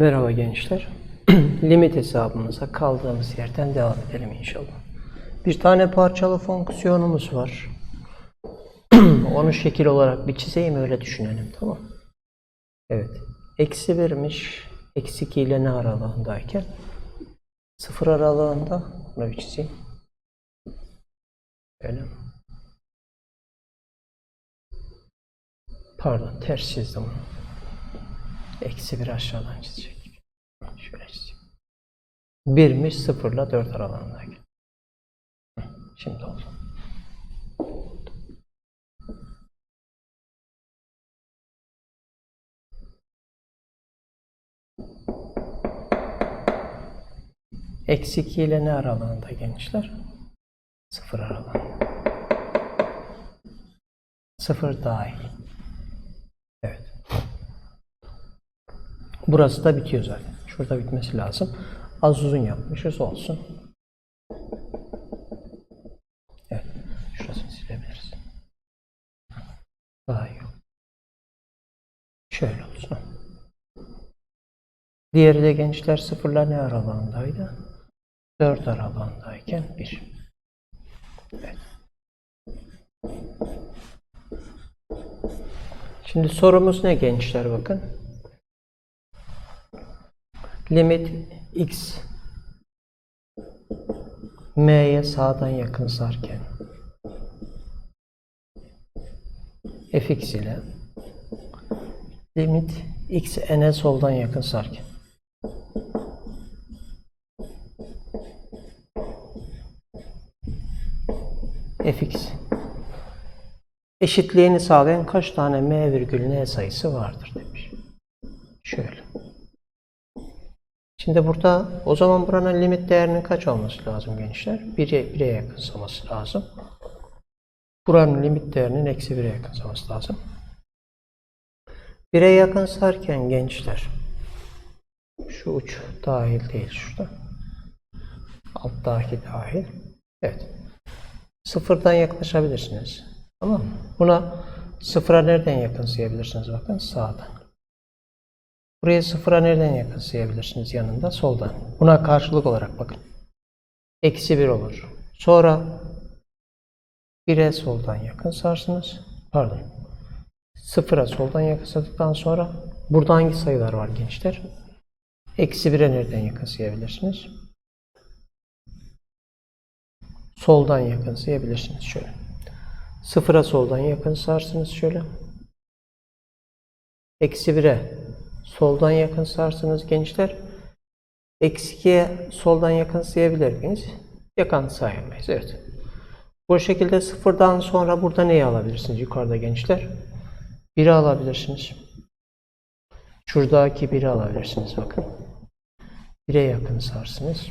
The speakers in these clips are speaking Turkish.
Merhaba gençler. Limit hesabımıza kaldığımız yerden devam edelim inşallah. Bir tane parçalı fonksiyonumuz var. Onu şekil olarak bir çizeyim öyle düşünelim tamam Evet. Eksi birmiş. Eksi 2 ile ne aralığındayken? Sıfır aralığında. Bunu bir çizeyim. Böyle. Pardon ters çizdim. Eksi bir aşağıdan çizecek. Şöyle çizeyim. Birmiş sıfırla dört aralığındayken. Hı, Şimdi oldu. Eksi 2 ile ne aralığında gençler? Sıfır aralığında. Sıfır dahil. Evet. Burası da bitiyor zaten. Şurada bitmesi lazım. Az uzun yapmışız olsun. Evet. Şurasını silebiliriz. Daha iyi. Şöyle olsun. Diğeri de gençler sıfırla ne aralığındaydı? 4 aralığındayken 1. Evet. Şimdi sorumuz ne gençler bakın. Limit x. M'ye sağdan yakın sarken. Fx ile. Limit x n'e soldan yakın sarken. Fx. Eşitliğini sağlayan kaç tane m virgül n sayısı vardır demiş. Şöyle. Şimdi burada o zaman buranın limit değerinin kaç olması lazım gençler? 1'e 1'e yakınsaması lazım. Buranın limit değerinin eksi 1'e yakınsaması lazım. 1'e yakınsarken gençler şu uç dahil değil şurada. Alttaki dahil. Evet. Sıfırdan yaklaşabilirsiniz. Tamam mı? Buna sıfıra nereden yakınsayabilirsiniz? Bakın sağdan. Buraya sıfıra nereden yakınsayabilirsiniz yanında? Soldan. Buna karşılık olarak bakın. Eksi 1 olur. Sonra 1'e soldan yakınsarsınız. Pardon. Sıfıra soldan yakınsadıktan sonra burada hangi sayılar var gençler? Eksi 1'e nereden yakınsayabilirsiniz? Soldan yakınsayabilirsiniz şöyle. Sıfıra soldan yakınsarsınız şöyle. Eksi 1'e soldan yakınsarsınız gençler. Eksi 2'ye soldan yakınsayabilir miyiz? Yakınsayamayız. Evet. Bu şekilde sıfırdan sonra burada neyi alabilirsiniz yukarıda gençler? 1'i alabilirsiniz. Şuradaki 1'i alabilirsiniz bakın. 1'e yakınsarsınız.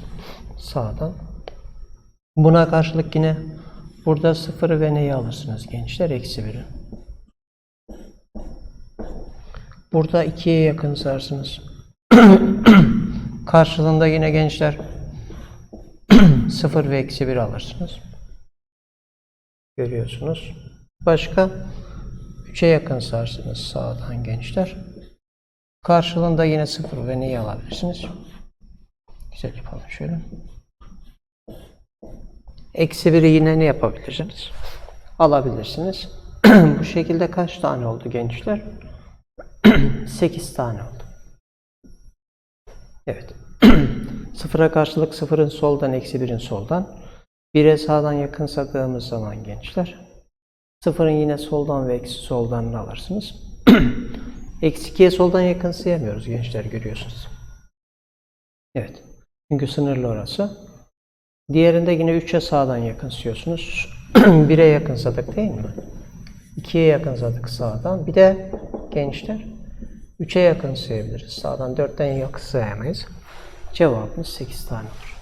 Sağdan. Buna karşılık yine burada sıfırı ve neyi alırsınız gençler? Eksi 1'i. Burada 2'ye yakınsarsınız. Karşılığında yine gençler 0 ve eksi 1 alırsınız. Görüyorsunuz. Başka 3'e yakınsarsınız sağdan gençler. Karşılığında yine 0 ve neyi alabilirsiniz? Güzel yapalım şöyle. Eksi 1'i yine ne yapabilirsiniz? Alabilirsiniz. Bu şekilde kaç tane oldu gençler? 8 tane oldu. Evet. Sıfıra karşılık sıfırın soldan, eksi birin soldan. 1'e sağdan yakınsadığımız zaman gençler. Sıfırın yine soldan ve eksi soldan alırsınız. eksi 2'ye soldan yakınsayamıyoruz gençler görüyorsunuz. Evet. Çünkü sınırlı orası. Diğerinde yine 3'e sağdan yakınsıyorsunuz. 1'e yakınsadık değil mi? 2'ye yakınsadık sağdan. Bir de gençler 3'e yakın sayabiliriz. Sağdan 4'ten yakın sayamayız. Cevabımız 8 tane olur.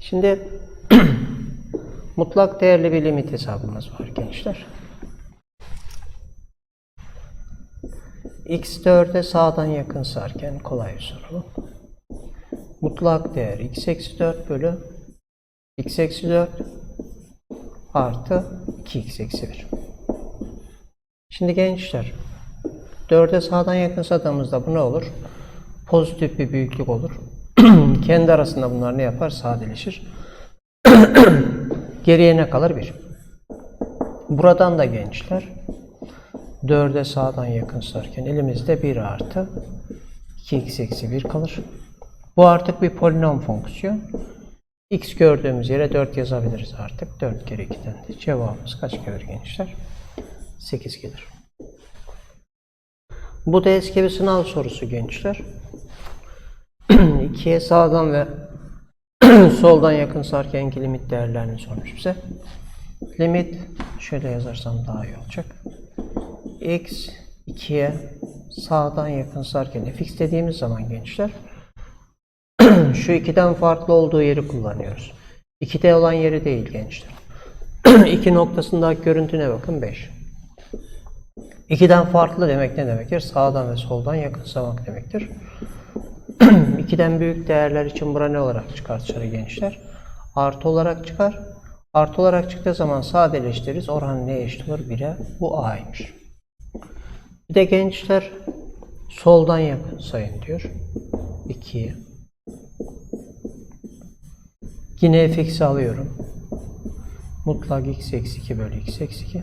Şimdi mutlak değerli bir limit hesabımız var gençler. x 4'e sağdan yakın sarken kolay bir soru. Mutlak değer x eksi 4 bölü x eksi 4 artı 2x eksi 1. Şimdi gençler 4'e sağdan yakınsadığımızda bu ne olur? pozitif bir büyüklük olur. Kendi arasında bunlar ne yapar? Sadeleşir. Geriye ne kalır? 1. Buradan da gençler 4'e sağdan yakın sarken elimizde 1 artı 2x eksi 1 kalır. Bu artık bir polinom fonksiyon. x gördüğümüz yere 4 yazabiliriz artık. 4 kere 2'den de cevabımız kaç gelir gençler? 8 gelir. Bu da eski bir sınav sorusu gençler. 2'ye sağdan ve soldan yakın sarkenki limit değerlerini sormuş bize. Limit şöyle yazarsam daha iyi olacak. x 2'ye sağdan yakın sarken fx dediğimiz zaman gençler şu ikiden farklı olduğu yeri kullanıyoruz. 2'de olan yeri değil gençler. 2 noktasındaki görüntüne bakın 5. 2'den farklı demek ne demektir? Sağdan ve soldan yakınsamak demektir. 2'den büyük değerler için bura ne olarak çıkar dışarı gençler? Artı olarak çıkar. Artı olarak çıktığı zaman sadeleştiririz. Oran ne eşit olur? 1'e. Bu a'ymış. Bir de gençler soldan yakın sayın diyor. 2'yi. Yine fx'i alıyorum. Mutlak x eksi 2 bölü x eksi 2.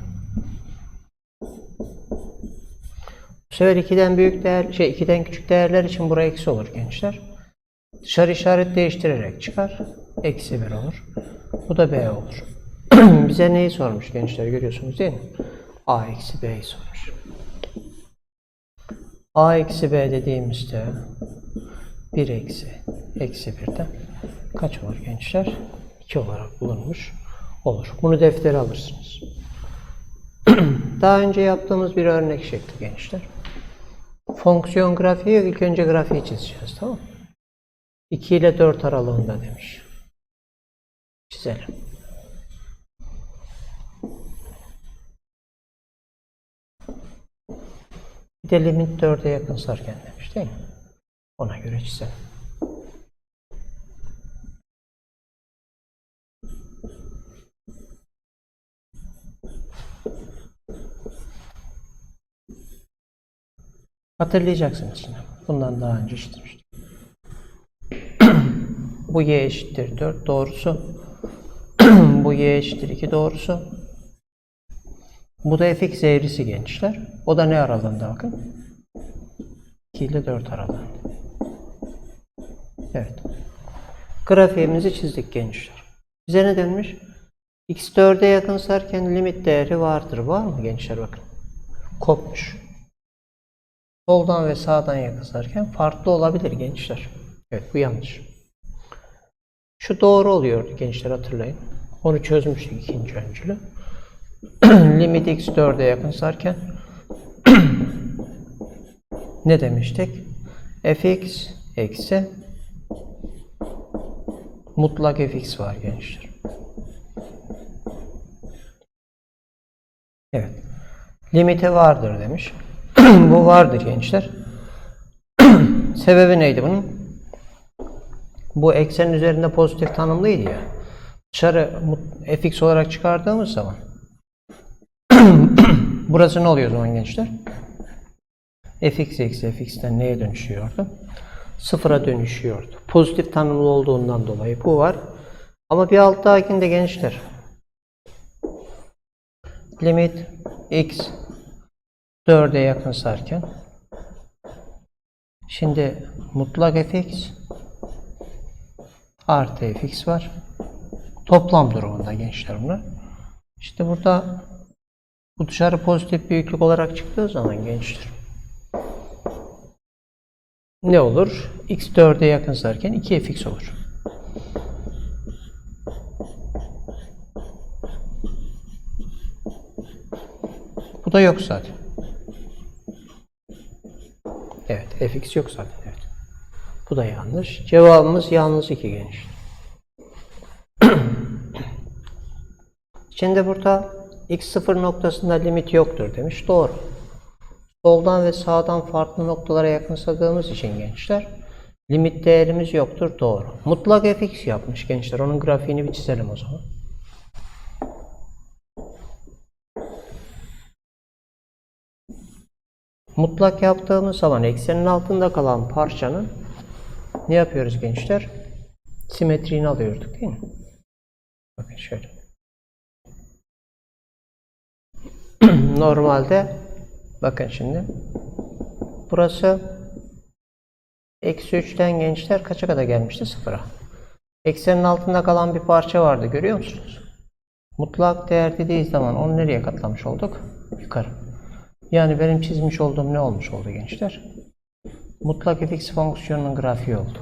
Bu sefer 2'den büyük değer, şey 2'den küçük değerler için buraya eksi olur gençler. Dışarı işaret değiştirerek çıkar. Eksi 1 olur. Bu da b olur. Bize neyi sormuş gençler görüyorsunuz değil mi? a eksi b'yi sormuş. a eksi b dediğimizde 1 eksi eksi 1'den kaç olur gençler? 2 olarak bulunmuş olur. Bunu deftere alırsınız. Daha önce yaptığımız bir örnek şekli gençler. Fonksiyon grafiği ilk önce grafiği çizeceğiz tamam mı? 2 ile 4 aralığında demiş. Çizelim. Bir de limit 4'e yakın sarken demiş değil mi? Ona göre çizelim. Hatırlayacaksınız şimdi. Bundan daha önce işlemiştim. Bu y eşittir 4 doğrusu. Bu y eşittir 2 doğrusu. Bu da fx eğrisi gençler. O da ne aralığında bakın? 2 ile 4 aralığında. Evet. Grafiğimizi çizdik gençler. Bize ne denmiş? x 4'e yakın sarken limit değeri vardır. Var mı gençler bakın? Kopmuş. Soldan ve sağdan yakasarken farklı olabilir gençler. Evet bu yanlış. Şu doğru oluyordu gençler hatırlayın. Onu çözmüştük ikinci öncülü. Limit x 4'e yakınsarken ne demiştik? fx eksi mutlak fx var gençler. Evet. Limiti vardır demiş. Bu vardır gençler. Sebebi neydi bunun? Bu eksenin üzerinde pozitif tanımlıydı ya. Dışarı fx olarak çıkardığımız zaman burası ne oluyor o zaman gençler? fx eksi fx'ten neye dönüşüyordu? Sıfıra dönüşüyordu. Pozitif tanımlı olduğundan dolayı bu var. Ama bir alttakinde gençler limit x 4'e yakın sarken şimdi mutlak fx artı fx var. Toplam durumunda gençler bunlar. İşte burada bu dışarı pozitif büyüklük olarak çıktığı zaman gençler ne olur? x 4'e yakın sarken 2 fx olur. Bu da yok zaten. Evet, fx yok zaten. Evet. Bu da yanlış. Cevabımız yalnız 2 gençler. Şimdi burada x0 noktasında limit yoktur demiş. Doğru. Soldan ve sağdan farklı noktalara yakınsadığımız için gençler limit değerimiz yoktur. Doğru. Mutlak fx yapmış gençler. Onun grafiğini bir çizelim o zaman. Mutlak yaptığımız zaman eksenin altında kalan parçanın ne yapıyoruz gençler? Simetriğini alıyorduk değil mi? Bakın şöyle. Normalde bakın şimdi burası eksi 3'ten gençler kaça kadar gelmişti? Sıfıra. Eksenin altında kalan bir parça vardı görüyor musunuz? Mutlak değer dediği zaman onu nereye katlamış olduk? Yukarı. Yani benim çizmiş olduğum ne olmuş oldu gençler? Mutlak fx fonksiyonunun grafiği oldu.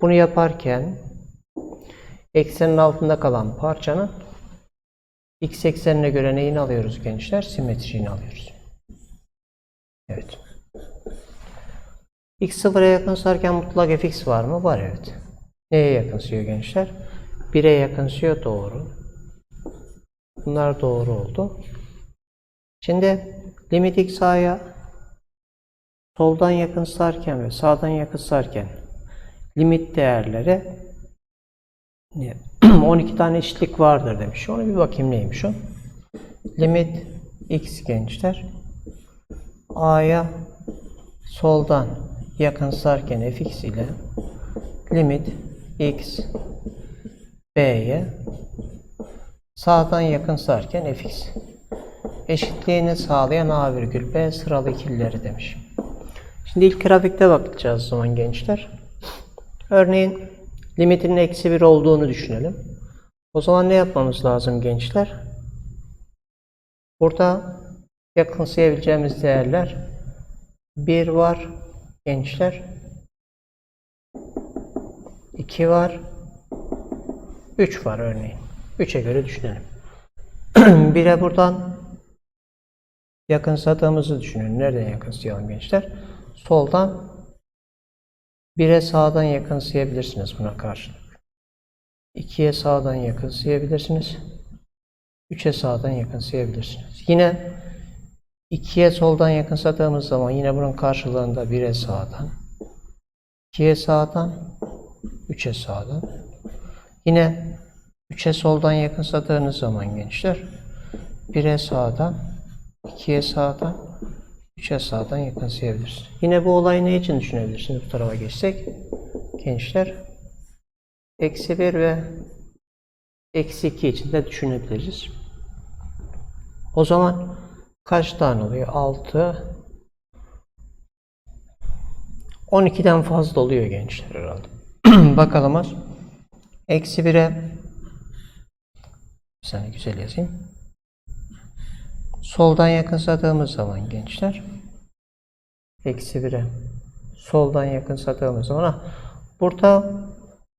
Bunu yaparken eksenin altında kalan parçanın x eksenine göre neyini alıyoruz gençler? Simetriğini alıyoruz. Evet. x sıfıra yakınsarken mutlak fx var mı? Var evet. Neye yakınsıyor gençler? 1'e yakınsıyor doğru. Bunlar doğru oldu. Şimdi limit x a'ya soldan yakınsarken ve sağdan yakınsarken limit değerleri ne? 12 tane eşitlik vardır demiş. Onu bir bakayım neymiş o. Limit x gençler a'ya soldan yakınsarken fx ile limit x b'ye sağdan yakınsarken fx eşitliğini sağlayan a virgül b sıralı ikilileri demiş. Şimdi ilk grafikte bakacağız zaman gençler. Örneğin limitinin eksi 1 olduğunu düşünelim. O zaman ne yapmamız lazım gençler? Burada yakınsayabileceğimiz değerler 1 var gençler. 2 var. 3 var örneğin. 3'e göre düşünelim. 1'e buradan yakınsadığımızı düşünün. Nereden yakınsayalım gençler? Soldan 1'e sağdan yakınsayabilirsiniz buna karşılık. 2'ye sağdan yakınsayabilirsiniz. 3'e sağdan yakınsayabilirsiniz. Yine 2'ye soldan yakınsadığımız zaman yine bunun karşılığında 1'e sağdan, 2'ye sağdan, 3'e sağdan. Yine 3'e soldan yakınsadığınız zaman gençler 1'e sağdan, 2'ye sağdan, 3'e sağdan yakınsayabilirsiniz. Yine bu olayı ne için düşünebilirsiniz bu tarafa geçsek? Gençler eksi 1 ve eksi 2 için de düşünebiliriz. O zaman kaç tane oluyor? 6 12'den fazla oluyor gençler herhalde. Bakalım az. Eksi 1'e bir saniye güzel yazayım. Soldan yakınsadığımız zaman gençler eksi 1'e soldan yakınsadığımız zaman ha, burada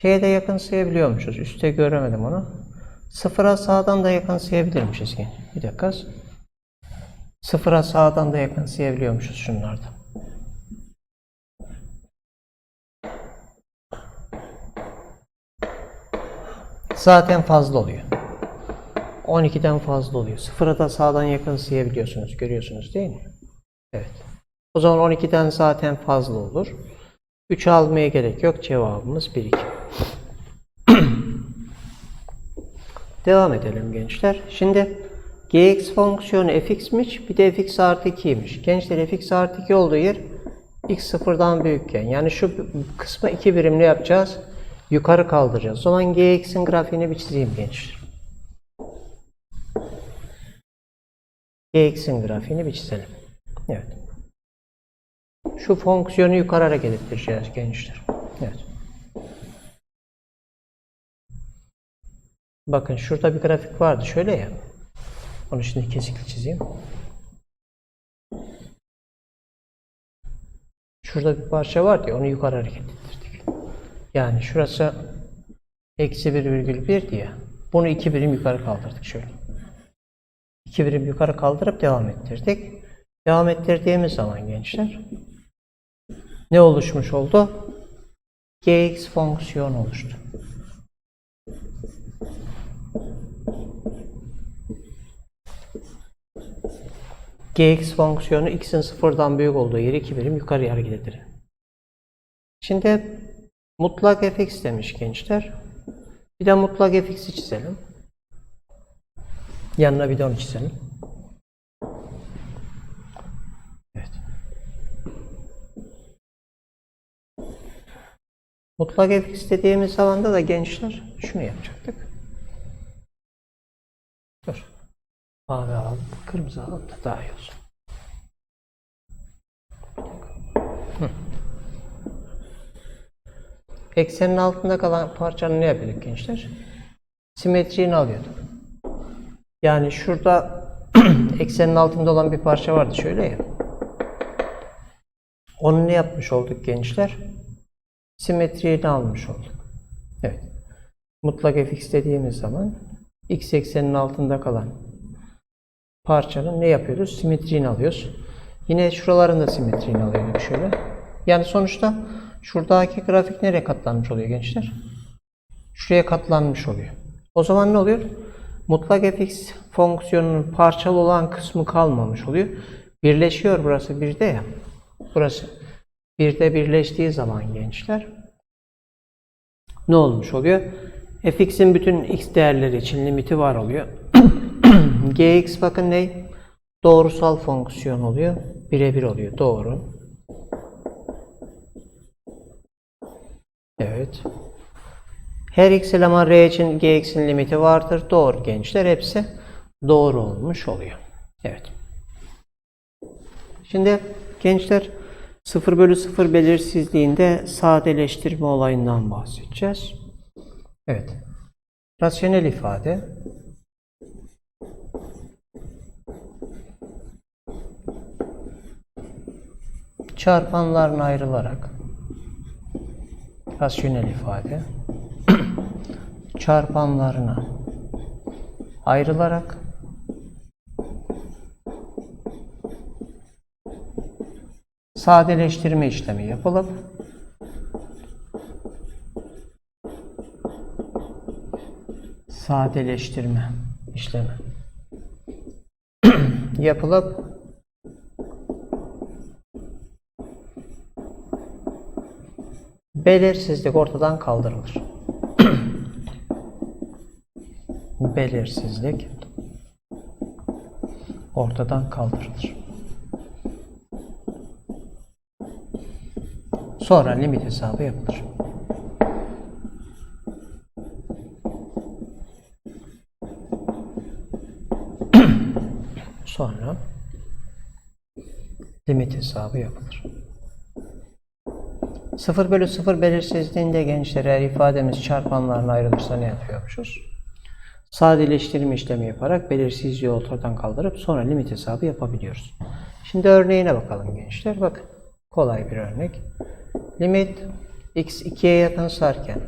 şeye de yakınsayabiliyormuşuz. Üste göremedim onu. Sıfıra sağdan da yakınsayabilirmişiz. Bir dakika. Sıfıra sağdan da yakınsayabiliyormuşuz şunlarda. Zaten fazla oluyor. 12'den fazla oluyor. Sıfıra da sağdan yakınsayabiliyorsunuz. Görüyorsunuz değil mi? Evet. O zaman 12'den zaten fazla olur. 3 almaya gerek yok. Cevabımız 1 2. Devam edelim gençler. Şimdi gx fonksiyonu fx'miş bir de fx artı 2'ymiş. Gençler fx artı 2 olduğu yer x sıfırdan büyükken. Yani şu kısmı 2 birimli yapacağız. Yukarı kaldıracağız. O zaman gx'in grafiğini bir çizeyim gençler. Gx'in grafiğini bir çizelim. Evet. Şu fonksiyonu yukarı hareket ettireceğiz gençler. Evet. Bakın şurada bir grafik vardı. Şöyle ya. Onu şimdi kesikli çizeyim. Şurada bir parça var ya onu yukarı hareket ettirdik. Yani şurası eksi 1,1 diye. Bunu iki birim yukarı kaldırdık şöyle. İki birim yukarı kaldırıp devam ettirdik. Devam ettirdiğimiz zaman gençler ne oluşmuş oldu? gx fonksiyonu oluştu. gx fonksiyonu x'in sıfırdan büyük olduğu yeri iki birim yukarıya hareket. Şimdi mutlak fx demiş gençler. Bir de mutlak fx'i çizelim. Yanına bir de 12 çizelim. Evet. Mutlak fx dediğimiz alanda da gençler şunu yapacaktık. Dur. Mavi alalım, kırmızı alalım da daha iyi olsun. Eksenin altında kalan parçanın ne yapıyorduk gençler? Simetriğini alıyorduk. Yani şurada eksenin altında olan bir parça vardı şöyle ya. Onu ne yapmış olduk gençler? Simetriğini almış olduk. Evet. Mutlak fx dediğimiz zaman x eksenin altında kalan parçanın ne yapıyoruz? Simetriğini alıyoruz. Yine şuraların da simetriğini alıyorduk şöyle. Yani sonuçta şuradaki grafik nereye katlanmış oluyor gençler? Şuraya katlanmış oluyor. O zaman ne oluyor? Mutlak fx fonksiyonunun parçalı olan kısmı kalmamış oluyor. Birleşiyor burası birde ya. Burası birde birleştiği zaman gençler ne olmuş oluyor? fx'in bütün x değerleri için limiti var oluyor. gx bakın ne? Doğrusal fonksiyon oluyor. Birebir oluyor. Doğru. Evet. Her x eleman r için gx'in limiti vardır. Doğru gençler. Hepsi doğru olmuş oluyor. Evet. Şimdi gençler 0 bölü 0 belirsizliğinde sadeleştirme olayından bahsedeceğiz. Evet. Rasyonel ifade çarpanlarına ayrılarak rasyonel ifade çarpanlarına ayrılarak sadeleştirme işlemi yapılıp sadeleştirme işlemi yapılıp belirsizlik ortadan kaldırılır. Belirsizlik ortadan kaldırılır. Sonra limit hesabı yapılır. Sonra limit hesabı yapılır. 0 bölü 0 belirsizliğinde gençler eğer ifademiz çarpanlarına ayrılırsa ne yapıyormuşuz? Sadeleştirme işlemi yaparak belirsizliği ortadan kaldırıp sonra limit hesabı yapabiliyoruz. Şimdi örneğine bakalım gençler. Bakın kolay bir örnek. Limit x 2'ye yakın sarken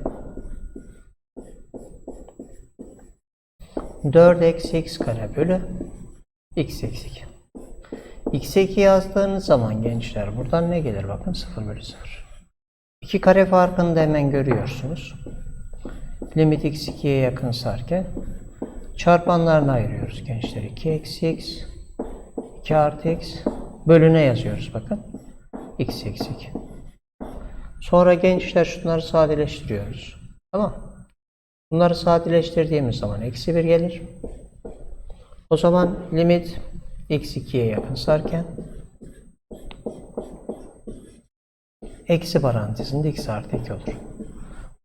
4 eksi x kare bölü x eksi 2. x'e 2 yazdığınız zaman gençler buradan ne gelir bakın 0 bölü 0. 2 kare farkını da hemen görüyorsunuz. Limit x 2'ye yakın sarken çarpanlarına ayırıyoruz gençler. 2 eksi x 2 artı x bölüne yazıyoruz bakın. x eksi 2. Sonra gençler şunları sadeleştiriyoruz. Tamam. Bunları sadeleştirdiğimiz zaman eksi 1 gelir. O zaman limit x 2'ye yakın sarken eksi parantezinde x artı 2 olur.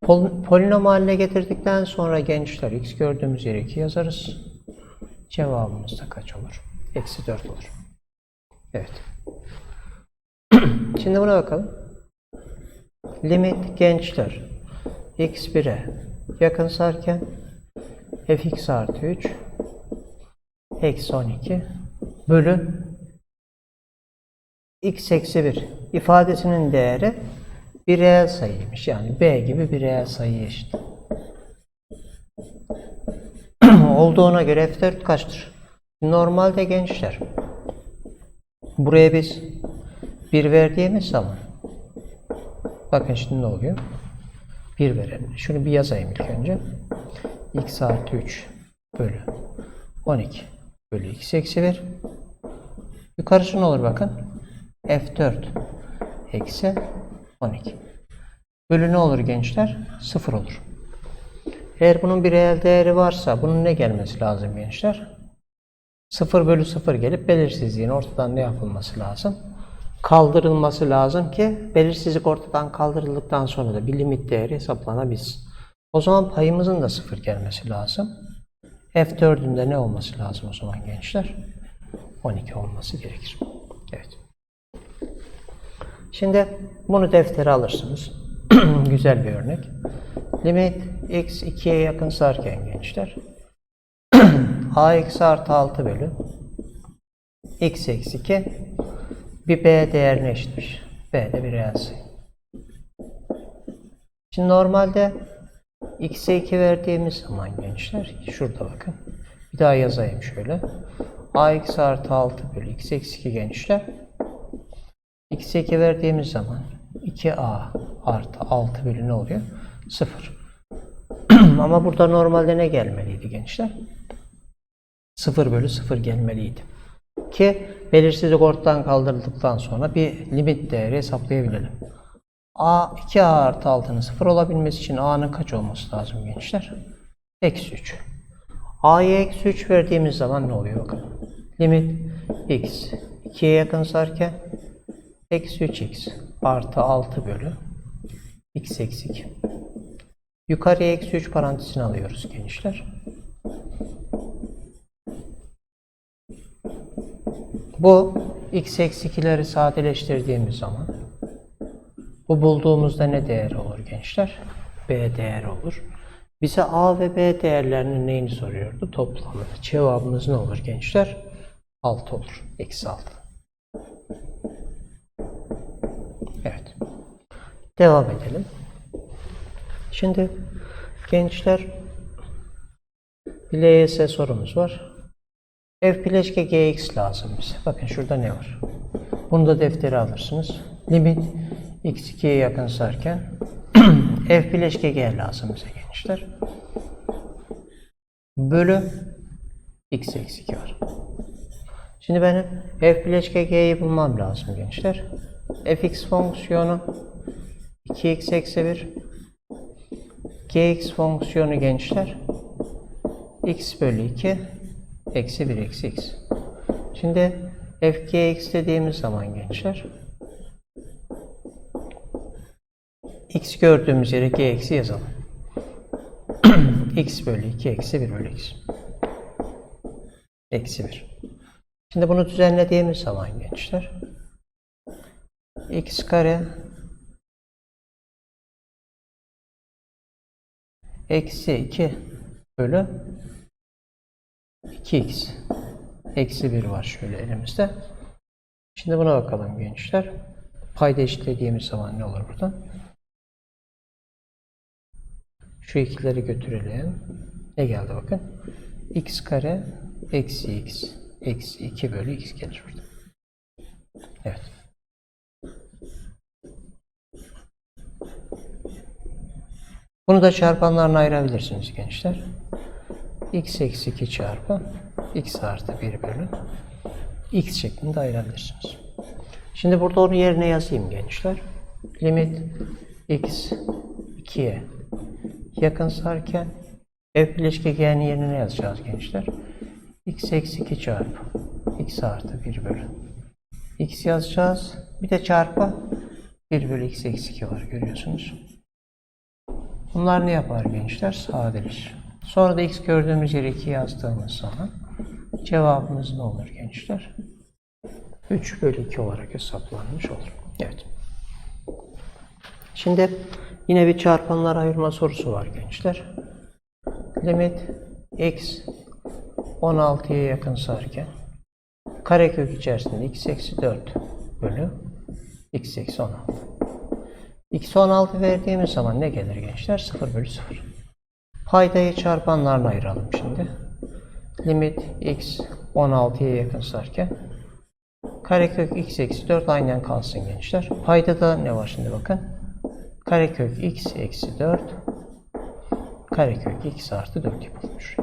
Pol polinom haline getirdikten sonra gençler x gördüğümüz yere 2 yazarız. Cevabımız da kaç olur? Eksi 4 olur. Evet. Şimdi buna bakalım. Limit gençler x 1'e yakın sarken fx artı 3 eksi 12 bölü x eksi 1 ifadesinin değeri bir reel sayıymış. Yani b gibi bir reel sayı eşit. Olduğuna göre f4 kaçtır? Normalde gençler buraya biz 1 verdiğimiz zaman bakın şimdi ne oluyor? 1 verelim. Şunu bir yazayım ilk önce. x artı 3 bölü 12 bölü x eksi 1 yukarısı ne olur bakın? f4 eksi 12 bölü ne olur gençler? 0 olur. Eğer bunun bir reel değeri varsa bunun ne gelmesi lazım gençler? 0 bölü 0 gelip belirsizliğin ortadan ne yapılması lazım? kaldırılması lazım ki belirsizlik ortadan kaldırıldıktan sonra da bir limit değeri hesaplanabilsin. O zaman payımızın da sıfır gelmesi lazım. F4'ün de ne olması lazım o zaman gençler? 12 olması gerekir. Evet. Şimdi bunu deftere alırsınız. Güzel bir örnek. Limit x 2'ye yakınsarken gençler a eksi artı 6 bölü x eksi 2 bir b değerine eşitmiş. b de bir reel sayı. Şimdi normalde x'e 2 verdiğimiz zaman gençler şurada bakın. Bir daha yazayım şöyle. a eksi artı 6 bölü x eksi 2 gençler. X'e 2 verdiğimiz zaman 2a artı 6 bölü ne oluyor? 0. Ama burada normalde ne gelmeliydi gençler? 0 bölü 0 gelmeliydi. Ki belirsizlik ortadan kaldırıldıktan sonra bir limit değeri hesaplayabilelim. A 2A artı 6'nın 0 olabilmesi için A'nın kaç olması lazım gençler? Eksi 3. A'ya eksi 3 verdiğimiz zaman ne oluyor bakalım. Limit x 2'ye yakınsarken eksi 3x artı 6 bölü x eksi 2. Yukarıya eksi 3 parantezini alıyoruz gençler. Bu x eksi 2'leri sadeleştirdiğimiz zaman bu bulduğumuzda ne değeri olur gençler? B değeri olur. Bize A ve B değerlerinin neyini soruyordu? Toplamını. Cevabımız ne olur gençler? 6 olur. Eksi 6. Evet. Devam edelim. Şimdi gençler LYS sorumuz var. F bileşke gx lazım bize. Bakın şurada ne var? Bunu da deftere alırsınız. Limit x 2'ye yakınsarken f bileşke g lazım bize gençler. Bölü x eksi 2 var. Şimdi benim f bileşke g'yi bulmam lazım gençler. fx fonksiyonu 2x eksi 1 gx fonksiyonu gençler x bölü 2 eksi 1 eksi x. Şimdi fgx dediğimiz zaman gençler x gördüğümüz yere g eksi yazalım. x bölü 2 eksi 1 bölü x. Eksi 1. Şimdi bunu düzenlediğimiz zaman gençler x kare eksi 2 bölü 2x eksi 1 var şöyle elimizde. Şimdi buna bakalım gençler. Payda eşitlediğimiz zaman ne olur buradan? Şu ikileri götürelim. Ne geldi bakın. x kare eksi x eksi 2 bölü x gelir burada. Evet. Bunu da çarpanlarına ayırabilirsiniz gençler. x eksi 2 çarpı x artı 1 bölü x şeklinde ayırabilirsiniz. Şimdi burada onu yerine yazayım gençler. Limit x 2'ye yakınsarken f bileşke g'nin yerine ne yazacağız gençler? x eksi 2 çarpı x artı 1 bölü x yazacağız. Bir de çarpı 1 bölü x eksi 2 var görüyorsunuz. Bunlar ne yapar gençler? Sadeleşir. Sonra da x gördüğümüz yere 2 yazdığımız zaman cevabımız ne olur gençler? 3 bölü 2 olarak hesaplanmış olur. Evet. Şimdi yine bir çarpanlar ayırma sorusu var gençler. Limit x 16'ya yakınsarken karekök içerisinde x eksi 4 bölü x eksi 16. x 16 verdiğimiz zaman ne gelir gençler? 0 bölü 0. Paydayı çarpanlarla ayıralım şimdi. Limit x 16'ya yakınsarken karekök x eksi 4 aynen kalsın gençler. Payda da ne var şimdi bakın. Karekök x eksi 4 karekök x artı 4 yapılmış.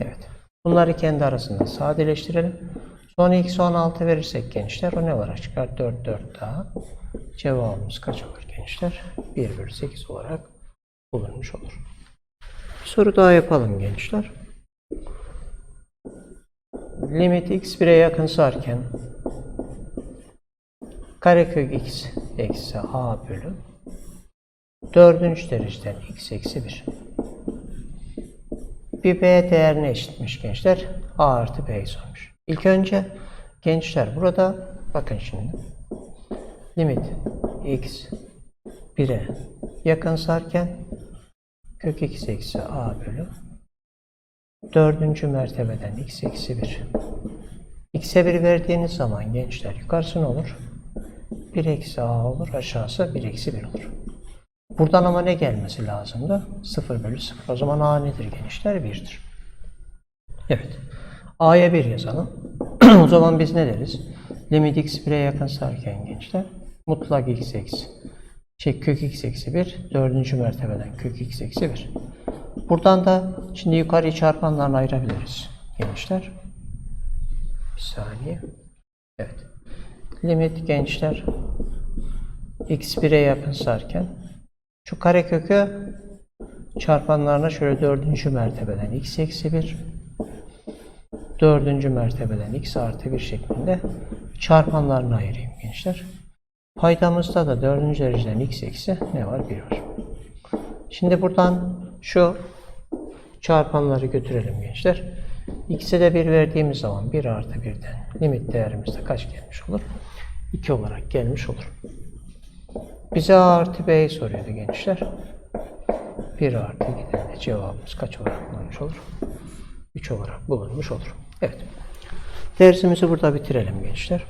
Evet. Bunları kendi arasında sadeleştirelim. Sonra x 16 verirsek gençler o ne olarak çıkar? 4 4 daha. Cevabımız kaç olur gençler? 1 bölü 8 olarak bulunmuş olur. Bir soru daha yapalım gençler. Limit x 1'e yakınsarken Karekök x eksi a bölü dördüncü dereceden x eksi 1. Bir b değerine eşitmiş gençler. a artı b olmuş. İlk önce gençler burada bakın şimdi. Limit x 1'e yakınsarken kök x eksi a bölü dördüncü mertebeden x eksi 1. x'e 1 verdiğiniz zaman gençler yukarısı ne olur? 1 eksi a olur, aşağısı 1 eksi 1 olur. Buradan ama ne gelmesi lazımdı? 0 bölü 0. O zaman a nedir gençler? 1'dir. Evet. a'ya 1 yazalım. o zaman biz ne deriz? Limit x 1'e yakınsarken gençler mutlak x eksi şey kök x eksi 1 dördüncü mertebeden kök x eksi 1. Buradan da şimdi yukarı çarpanlarını ayırabiliriz gençler. Bir saniye. Evet. Limit gençler x 1'e yakınsarken şu karekökü çarpanlarına şöyle dördüncü mertebeden x eksi 1 dördüncü mertebeden x artı 1 şeklinde çarpanlarını ayırayım gençler. Paydamızda da dördüncü dereceden x eksi ne var? 1 var. Şimdi buradan şu çarpanları götürelim gençler. X'e de 1 verdiğimiz zaman 1 artı 1'den limit değerimizde kaç gelmiş olur? 2 olarak gelmiş olur. Bize A artı B'yi soruyordu gençler. 1 artı 2'den de cevabımız kaç olarak bulunmuş olur? 3 olarak bulunmuş olur. Evet. Dersimizi burada bitirelim gençler.